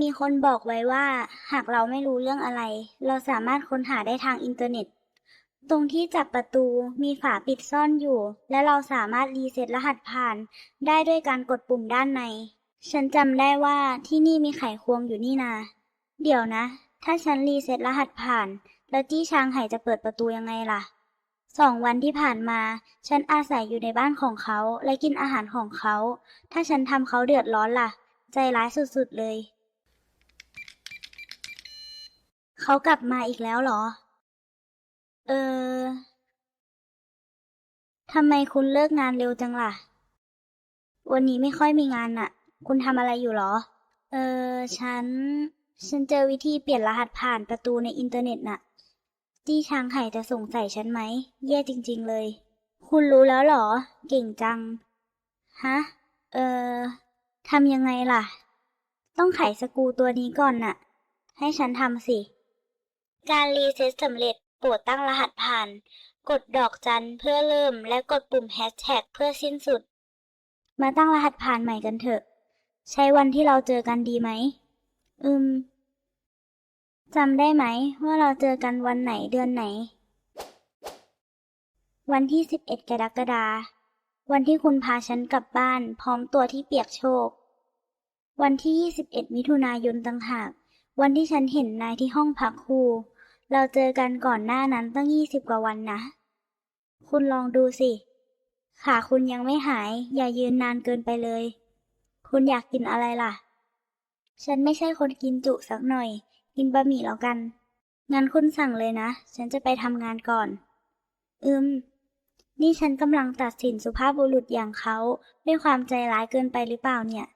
มีคนบอกไว้ว่า หากเราไม่รู้เรื่องอะไร เราสามารถค้นหาได้ทางอินเทอร์เน็ต ตรงที่จับประตูมีฝาปิดซ่อนอยู่ และเราสามารถรีเซ็ตรหัสผ่าน ได้ด้วยการกดปุ่มด้านใน ฉันจำได้ว่าที่นี่มีไขควงอยู่นี่นา เดี๋ยวนะ ถ้าฉันรีเซ็ตรหัสผ่าน แล้วจี้ช้างไห่จะเปิดประตูยังไงล่ะสองวันที่ผ่านมา ฉันอาศัยอยู่ในบ้านของเขาและกินอาหารของเขา ถ้าฉันทำเขาเดือดร้อนล่ะ ใจร้ายสุดๆเลย เขากลับมาอีกแล้วเหรอ เออ ทำไมคุณเลิกงานเร็วจังล่ะ วันนี้ไม่ค่อยมีงานน่ะ คุณทำอะไรอยู่เหรอ เออ ฉัน ฉันเจอวิธีเปลี่ยนรหัสผ่านประตูในอินเทอร์เน็ตน่ะจี้ช้างไห่จะสงสัยฉันไหม แย่จริง ๆ เลย คุณรู้แล้วเหรอ เก่งจัง ฮะ เออ ทำยังไงล่ะ ต้องไขสกูตัวนี้ก่อนน่ะให้ฉันทำสิ การรีเซ็ตสำเร็จโปรดตั้งรหัสผ่าน กดดอกจันเพื่อเริ่มและกดปุ่มแฮชแท็กเพื่อสิ้นสุด มาตั้งรหัสผ่านใหม่กันเถอะ ใช้วันที่เราเจอกันดีไหม อืมจำได้ไหมว่าเราเจอกันวันไหนเดือนไหน วันที่ 11 กรกฎาคมวันที่คุณพาฉันกลับบ้าน พร้อมตัวที่เปียกโชก วันที่ 21 มิถุนายนต่างหาก วันที่ฉันเห็นนายที่ห้องพักครู เราเจอกันก่อนหน้านั้นตั้ง20กว่าวันนะ คุณลองดูสิ ขาคุณยังไม่หาย อย่ายืนนานเกินไปเลย คุณอยากกินอะไรล่ะ ฉันไม่ใช่คนกินจุสักหน่อย กินบะหมี่แล้วกัน งั้นคุณสั่งเลยนะ ฉันจะไปทำงานก่อน อืม นี่ฉันกำลังตัดสินสุภาพบุรุษอย่างเขาด้วยความใจร้ายเกินไปหรือเปล่าเนี่ย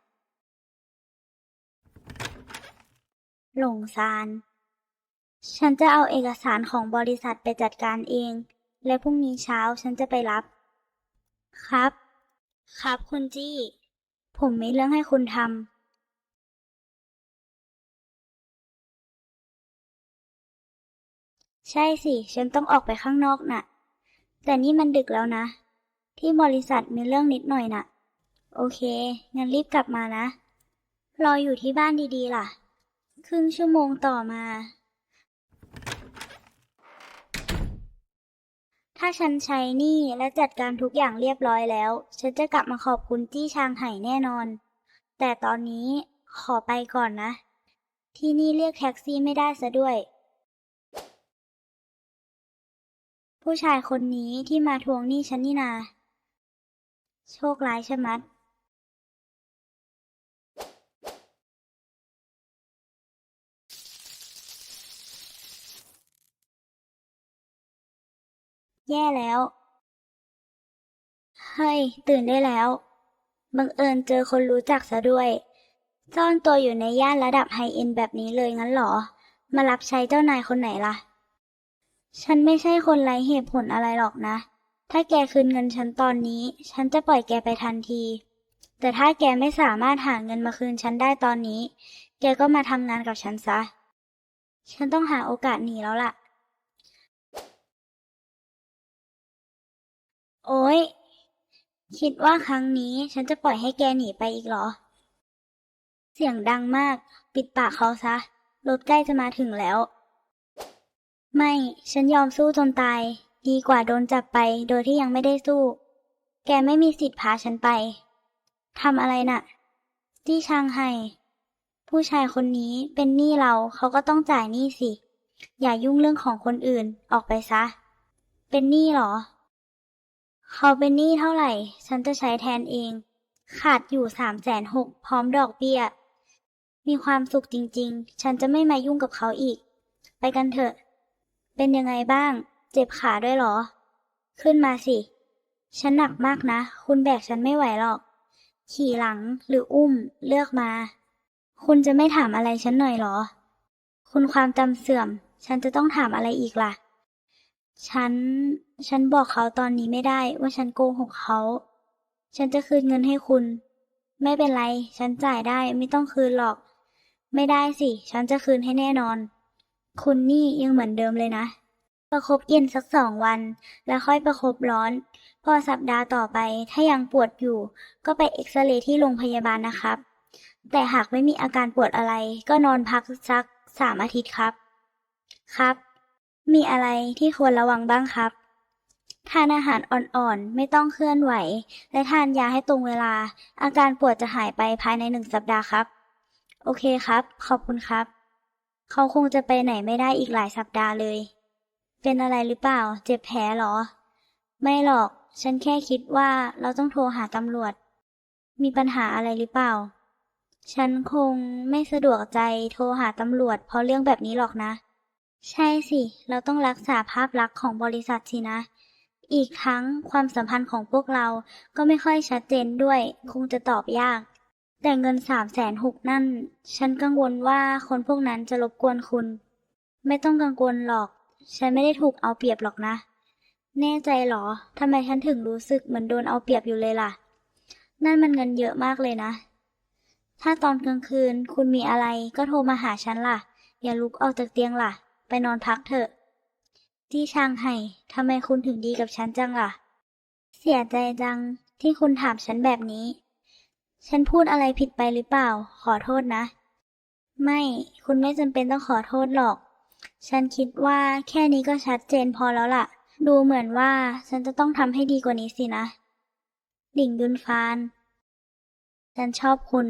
หลงซาน ฉันจะเอาเอกสารของบริษัทไปจัดการเอง และพรุ่งนี้เช้าฉันจะไปรับ ครับ ครับคุณจี้ ผมมีเรื่องให้คุณทำใช่สิ ฉันต้องออกไปข้างนอกน่ะ แต่นี่มันดึกแล้วนะ ที่บริษัทมีเรื่องนิดหน่อยน่ะ โอเค งั้นรีบกลับมานะ รออยู่ที่บ้านดีๆล่ะ ครึ่งชั่วโมงต่อมา ถ้าฉันใช้หนี้และจัดการทุกอย่างเรียบร้อยแล้ว ฉันจะกลับมาขอบคุณจี้ชางไห่แน่นอน แต่ตอนนี้ขอไปก่อนนะ ที่นี่เรียกแท็กซี่ไม่ได้ซะด้วย ผู้ชายคนนี้ที่มาทวงหนี้ฉันนี่นา โชคร้ายชะมัด แย่แล้วเฮ้ยตื่นได้แล้ว บังเอิญเจอคนรู้จักซะด้วย ซ่อนตัวอยู่ในย่านระดับไฮเอ็นแบบนี้เลยงั้นหรอ มารับใช้เจ้านายคนไหนล่ะ ฉันไม่ใช่คนไร้เหตุผลอะไรหรอกนะ ถ้าแกคืนเงินฉันตอนนี้ ฉันจะปล่อยแกไปทันที แต่ถ้าแกไม่สามารถหาเงินมาคืนฉันได้ตอนนี้ แกก็มาทำงานกับฉันซะ ฉันต้องหาโอกาสหนีแล้วล่ะ โอ๊ยคิดว่าครั้งนี้ฉันจะปล่อยให้แกหนีไปอีกเหรอ เสียงดังมาก ปิดปากเขาซะรถใกล้จะมาถึงแล้ว ไม่ ฉันยอมสู้จนตาย ดีกว่าโดนจับไปโดยที่ยังไม่ได้สู้ แกไม่มีสิทธิ์พาฉันไปทำอะไรน่ะ ที่ชางไห่ผู้ชายคนนี้เป็นหนี้เราเขาก็ต้องจ่ายหนี้สิ อย่ายุ่งเรื่องของคนอื่นออกไปซะ เป็นหนี้เหรอ เขาเป็นหนี้เท่าไหร่ ฉันจะใช้แทนเอง ขาดอยู่สามแสนหกพร้อมดอกเบี้ย มีความสุขจริง ๆ ฉันจะไม่มายุ่งกับเขาอีก ไปกันเถอะ เป็นยังไงบ้าง เจ็บขาด้วยเหรอ ขึ้นมาสิ ฉันหนักมากนะ คุณแบกฉันไม่ไหวหรอก ขี่หลังหรืออุ้มเลือกมา คุณจะไม่ถามอะไรฉันหน่อยเหรอ คุณความจำเสื่อม ฉันจะต้องถามอะไรอีกล่ะ ฉัน ฉันบอกเขาตอนนี้ไม่ได้ว่าฉันโกหกเขา ฉันจะคืนเงินให้คุณ ไม่เป็นไร ฉันจ่ายได้ไม่ต้องคืนหรอก ไม่ได้สิ ฉันจะคืนให้แน่นอน คุณนี่ยังเหมือนเดิมเลยนะ ประคบเย็นสักสองวัน แล้วค่อยประคบร้อน พอสัปดาห์ต่อไปถ้ายังปวดอยู่ ก็ไปเอ็กซเรย์ที่โรงพยาบาลนะครับ แต่หากไม่มีอาการปวดอะไร ก็นอนพักสักสามอาทิตย์ครับ ครับ มีอะไรที่ควรระวังบ้างครับ ทานอาหารอ่อนๆ ไม่ต้องเคลื่อนไหว และทานยาให้ตรงเวลา อาการปวดจะหายไปภายในหนึ่งสัปดาห์ครับ โอเคครับ ขอบคุณครับ เขาคงจะไปไหนไม่ได้อีกหลายสัปดาห์เลย เป็นอะไรหรือเปล่า เจ็บแผลหรอ ไม่หรอก ฉันแค่คิดว่าเราต้องโทรหาตำรวจ มีปัญหาอะไรหรือเปล่า ฉันคงไม่สะดวกใจโทรหาตำรวจเพราะเรื่องแบบนี้หรอกนะ ใช่สิ เราต้องรักษาภาพลักษณ์ของบริษัทสินะ อีกทั้งความสัมพันธ์ของพวกเราก็ไม่ค่อยชัดเจนด้วย คงจะตอบยาก แต่เงินสามแสนหกนั่น ฉันกังวลว่าคนพวกนั้นจะรบกวนคุณ ไม่ต้องกังวลหรอก ฉันไม่ได้ถูกเอาเปรียบหรอกนะ แน่ใจเหรอทำไมฉันถึงรู้สึกเหมือนโดนเอาเปรียบอยู่เลยล่ะ นั่นมันเงินเยอะมากเลยนะ ถ้าตอนกลางคืนคุณมีอะไรก็โทรมาหาฉันล่ะ อย่าลุกออกจากเตียงล่ะ ไปนอนพักเถอะที่ช่างให้ทำไมคุณถึงดีกับฉันจังล่ะ เสียใจจังที่คุณถามฉันแบบนี้ ฉันพูดอะไรผิดไปหรือเปล่า ขอโทษนะ ไม่คุณไม่จำเป็นต้องขอโทษหรอก ฉันคิดว่าแค่นี้ก็ชัดเจนพอแล้วล่ะ ดูเหมือนว่าฉันจะต้องทำให้ดีกว่านี้สินะ ดิ่งดุนฟาน ฉันชอบคุณ